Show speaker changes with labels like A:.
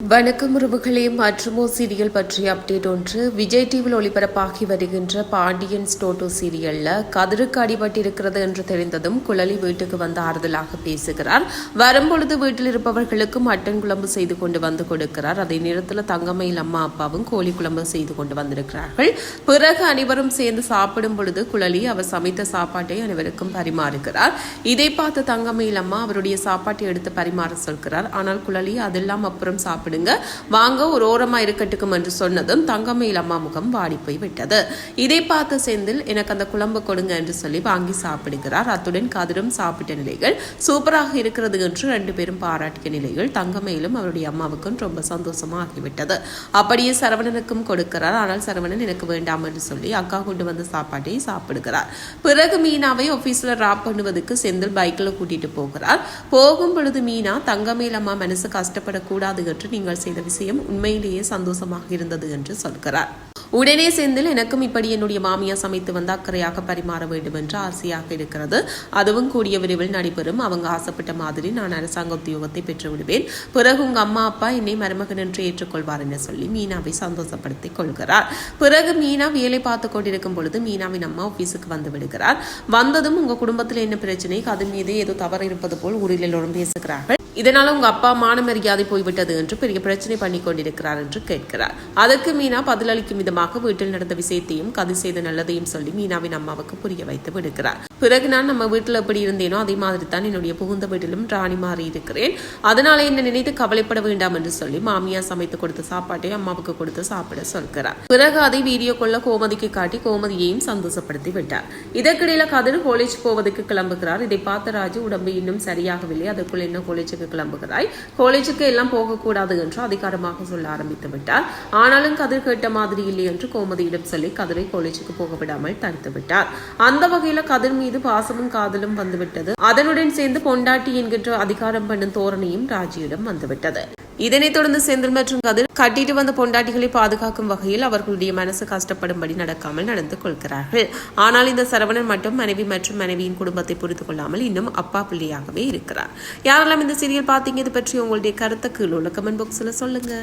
A: வணக்கம் உறவுகளே மற்றுமோ சீரியல் பற்றிய அப்டேட் ஒன்று. விஜய் டிவியில் ஒளிபரப்பாகி வருகின்ற பாண்டியன் ஸ்டோட்டோ சீரியல்ல கதிருக்கு அடிபட்டிருக்கிறது என்று தெரிந்ததும் குழலி வீட்டுக்கு வந்து ஆறுதலாக பேசுகிறார். வரும்பொழுது வீட்டில் இருப்பவர்களுக்கு மட்டன் குழம்பு செய்து கொண்டு வந்து கொடுக்கிறார். அதே நேரத்தில் தங்கமையில் அம்மா அப்பாவும் கோழி குழம்பு செய்து கொண்டு வந்திருக்கிறார்கள். பிறகு அனைவரும் சேர்ந்து சாப்பிடும் பொழுது குழலி அவர் சமைத்த சாப்பாட்டை அனைவருக்கும் பரிமாறுகிறார். இதை பார்த்து தங்கமையில் அம்மா அவருடைய சாப்பாட்டை எடுத்து பரிமாற சொல்கிறார். ஆனால் குழலி அதெல்லாம் அப்புறம் சாப்பிடுங்க. வாங்க ஒரு ஓரமா இருக்கட்டுக்கும் என்று சொன்னதும் தங்கமயில் அம்மா முகம் வாடி போய் விட்டது இதை பார்த்த செந்தில் எனக்கு அந்த குழம்பு கொடுங்க என்று சொல்லி வாங்கி சாப்பிடுகிறார். அத்துடன் கதிரும் சாப்பிட்ட நிலைகள் சூப்பராக இருக்கிறது என்று ரெண்டு பேரும் பாராட்டிய நிலைகள் தங்கமயிலும் அவருடைய அம்மாவுக்கும் ரொம்ப சந்தோஷமா ஆகிவிட்டது. அப்படியே சரவணனுக்கும் கொடுக்கிறார். ஆனால் சரவணன் எனக்கு வேண்டாம் என்று சொல்லி அக்கா கொண்டு வந்த சாப்பாட்டை சாப்பிடுகிறார். பிறகு மீனாவை ஆபீஸ்ல ராப் பண்ணுவதற்கு செந்தில் பைக்ல கூட்டிட்டு போகிறார். போகும் பொழுது மீனா தங்கமேல் அம்மா மனசு கஷ்டப்படக்கூடாது என்று நீங்கள் செய்த விஷயம் உண்மையிலேயே சந்தோஷமாக இருந்தது என்று சொல்கிறார். உடனே செந்தில் எனக்கும் இப்படி என்னுடைய மாமியா சமைத்து வந்து அக்கறையாக பரிமாற வேண்டும் என்று ஆசையாக இருக்கிறது. அதுவும் கூடிய விரைவில் நடைபெறும். அவங்க ஆசைப்பட்ட மாதிரி நான் அரசாங்க உத்தியோகத்தை பெற்று விடுவேன். பிறகு உங்க அம்மா அப்பா என்னை மருமகன் என்று ஏற்றுக்கொள்வார் என சொல்லி மீனாவை சந்தோஷப்படுத்திக் கொள்கிறார். பிறகு மீனா வேலை பார்த்து கொண்டிருக்கும் பொழுது மீனாவின் அம்மா ஆபீஸுக்கு வந்து விடுகிறார். வந்ததும் உங்க குடும்பத்தில் என்ன பிரச்சனை? அது மீது ஏதோ தவறு இருப்பது போல் ஊரில் எல்லோரும் பேசுகிறார்கள். இதனால உங்க அப்பா மான மரியாதை போய்விட்டது என்று பெரிய பிரச்சனை பண்ணி கொண்டிருக்கிறார் என்று கேட்கிறார். அதற்கு மீனா பதிலளிக்கும் விதமாக வீட்டில் நடந்த விஷயத்தையும் கதை செய்த நல்லதையும் சொல்லி மீனாவின் அம்மாவுக்கு புரிய வைத்து விடுகிறார். பிறகு நான் நம்ம வீட்டில் எப்படி இருந்தேனோ அதே மாதிரி தான் என்னுடைய புகுந்த வீட்டிலும் ராணி மாறி இருக்கிறேன். அதனால என்ன நினைத்து கவலைப்பட வேண்டாம் என்று சொல்லி மாமியா சமைத்து கொடுத்த சாப்பாட்டை அம்மாவுக்கு கொடுத்து சாப்பிட சொல்கிறார். பிறகு அதை வீடியோ கொள்ள கோமதிக்கு காட்டி கோமதியையும் சந்தோஷப்படுத்தி விட்டார். இதற்கிடையில கதிர் காலேஜ் போவதற்கு கிளம்புகிறார். இதை பார்த்த ராஜு உடம்பு இன்னும் சரியாகவில்லை. அதற்குள் என்ன காலேஜுக்கு கிளம்புகிறாய்? காலேஜுக்கு எல்லாம் போகக்கூடாது என்று அதிகாரமாக சொல்ல ஆரம்பித்து விட்டார். ஆனாலும் கதிர் கேட்ட மாதிரி இல்லை என்று கோமதியிடம் சொல்லி கதிரை காலேஜுக்கு போக விடாமல் தடுத்து விட்டார். அந்த வகையில கதிர் மீது பாசமும் காதலும் வந்துவிட்டது. அதனுடன் சேர்ந்து பொண்டாட்டி என்கின்ற அதிகாரம் பண்ணும் தோரணையும் ராஜியிடம் வந்துவிட்டது. இதனைத் தொடர்ந்து செந்தில் மற்றும் கதிர் கட்டிட்டு வந்த பொண்டாட்டிகளை பாதுகாக்கும் வகையில் அவர்களுடைய மனசு கஷ்டப்படும்படி நடக்காமல் நடந்து கொள்கிறார்கள். ஆனால் இந்த சரவணன் மட்டும் மனைவி மற்றும் மனைவியின் குடும்பத்தை புரிந்து கொள்ளாமல் இன்னும் அப்பா பிள்ளையாகவே இருக்கிறார். யாரெல்லாம் இந்த சீரியல் பார்த்தீங்க இது பற்றி உங்களுடைய கருத்தை கீழே உள்ள கமெண்ட் பாக்ஸில் சொல்லுங்க.